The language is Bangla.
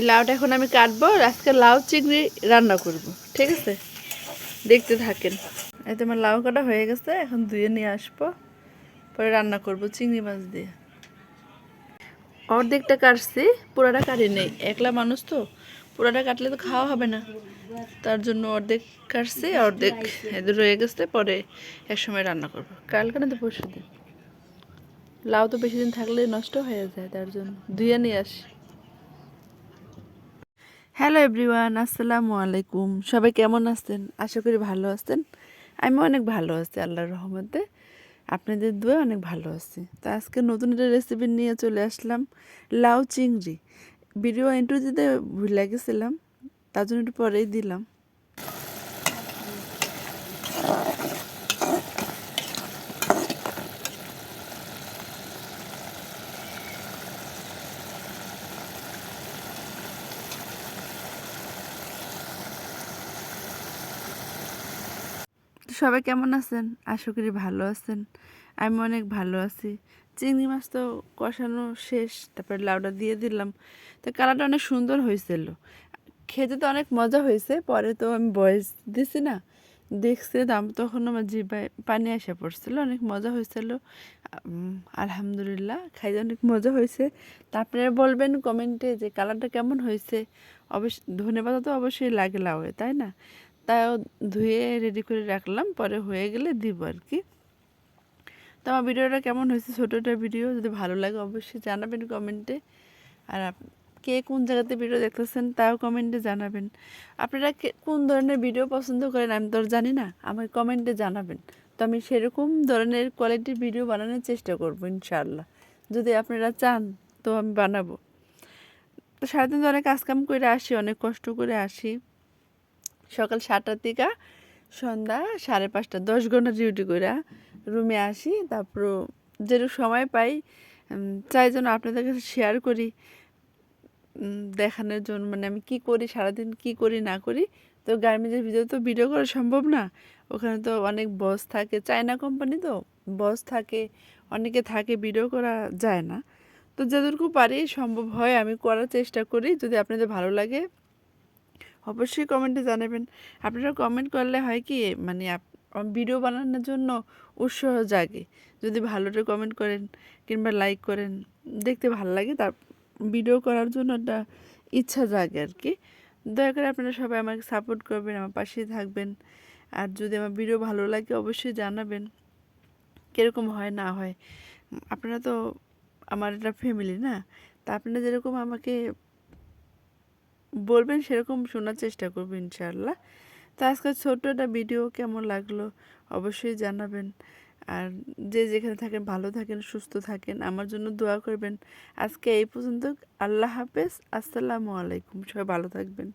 এই লাউটা এখন আমি কাটবো আজকে লাউ চিংড়ি রান্না করব, ঠিক আছে? দেখতে থাকেন। এই তোমার লাউ কাটা হয়ে গেছে, এখন ধুয়ে নিয়ে আসব, পরে রান্না করব চিংড়ি মাছ দিয়ে। অর্ধেকটা কাটছি, পুরাটা কাটি নেই। একলা মানুষ তো, পুরাটা কাটলে তো খাওয়া হবে না। তার জন্য অর্ধেক কাটছি, অর্ধেক এদের রয়ে গেছে, পরে এক সময় রান্না করব। কালকে না তো পরশু দিন লাউ তো বেশি দিন থাকলে নষ্ট হয়ে যায়, তার জন্য। ধুয়ে নিয়ে আসি। হ্যালো এভরিওয়ান আসসালামু আলাইকুম সবাই কেমন আছেন? আশা করি ভালো আছেন। আমি অনেক ভালো আছি, আল্লাহর রহমতে। আপনাদের দুয়ে অনেক ভালো আছি। তো আজকে নতুন একটা রেসিপি নিয়ে চলে আসলাম, লাউ চিংড়ি। ভিডিও ইন্টু দিতে ভুলে গেছিলাম, তার জন্য একটু পরেই দিলাম। সবাই কেমন আছেন? আশা করি ভালো আছেন। আমি অনেক ভালো আছি। চিংড়ি মাছ তো কষানো শেষ, তারপরে লাউটা দিয়ে দিলাম। তো কালারটা অনেক সুন্দর হয়েছিল। খেতে তো অনেক মজা হয়েছে, পরে তো আমি বয়স দিছি না। দেখছি দাম তখন আমার জিভায় পানি এসে পড়ছিল, অনেক মজা হয়েছিল। আলহামদুলিল্লাহ, খাইতে অনেক মজা হয়েছে। তা আপনারা বলবেন কমেন্টে যে কালারটা কেমন হয়েছে? অবশ্য ধনে পাতা তো অবশ্যই লাগে লাউয়ে তাই না? তাও ধুয়ে রেডি করে রাখলাম, পরে হয়ে গেলে দিব আর কি। তো আমার ভিডিওটা কেমন হয়েছে ছোটো একটা ভিডিও, যদি ভালো লাগে অবশ্যই জানাবেন কমেন্টে আর কে কোন জায়গাতে ভিডিও দেখতেছেন তাও কমেন্টে জানাবেন। আপনারা কোন ধরনের ভিডিও পছন্দ করেন আমি তো জানি না আমাকে কমেন্টে জানাবেন। তো আমি সেরকম ধরনের কোয়ালিটির ভিডিও বানানোর চেষ্টা করব ইনশাআল্লাহ। যদি আপনারা চান, তো আমি বানাবো। তো সারাদিন অনেক কাজকাম করে আসি, অনেক কষ্ট করে আসি। সকাল সাতটার থেকে সন্ধ্যা সাড়ে পাঁচটা, দশ ঘণ্টা ডিউটি করে রুমে আসি, তারপর যেটুকু সময় পাই চাই যেন আপনাদের কাছে শেয়ার করি দেখানোর জন্য মানে আমি কি করি, সারাদিন কি করি, না করি। তো গার্মেন্টের ভিতরে তো ভিডিও করা সম্ভব না। ওখানে তো অনেক বস থাকে চায়না কোম্পানি তো বস থাকে, অনেকে থাকে ভিডিও করা যায় না। তো যতটুকু পারি, সম্ভব হয়, আমি করার চেষ্টা করি, যদি আপনাদের ভালো লাগে। অবশ্যই কমেন্টে জানাবেন। আপনারা কমেন্ট করলে হয় কি মানে ভিডিও বানানোর জন্য উৎসাহ জাগে। যদি ভালোটা কমেন্ট করেন কিংবা লাইক করেন, দেখতে ভালো লাগে, তার ভিডিও করার জন্য একটা ইচ্ছা জাগে আর কি। দয়া করে আপনারা সবাই আমাকে সাপোর্ট করবেন, আমার পাশেই থাকবেন। আর যদি আমার ভিডিও ভালো লাগে, অবশ্যই জানাবেন। কীরকম হয়, না হয়। আপনারা তো, আমার একটা ফ্যামিলি না। তা আপনারা যেরকম আমাকে বলবেন, সেরকম শোনার চেষ্টা করব ইনশাআল্লাহ। তো আজকে ছোট্ট একটা ভিডিও কেমন লাগল অবশ্যই জানাবেন। আর যে যেখানে থাকেন, ভালো থাকেন, সুস্থ থাকেন, আমার জন্য দোয়া করবেন। আজকে এই পর্যন্ত, আল্লাহ হাফেজ, আসসালামু আলাইকুম, সবাই ভালো থাকবেন।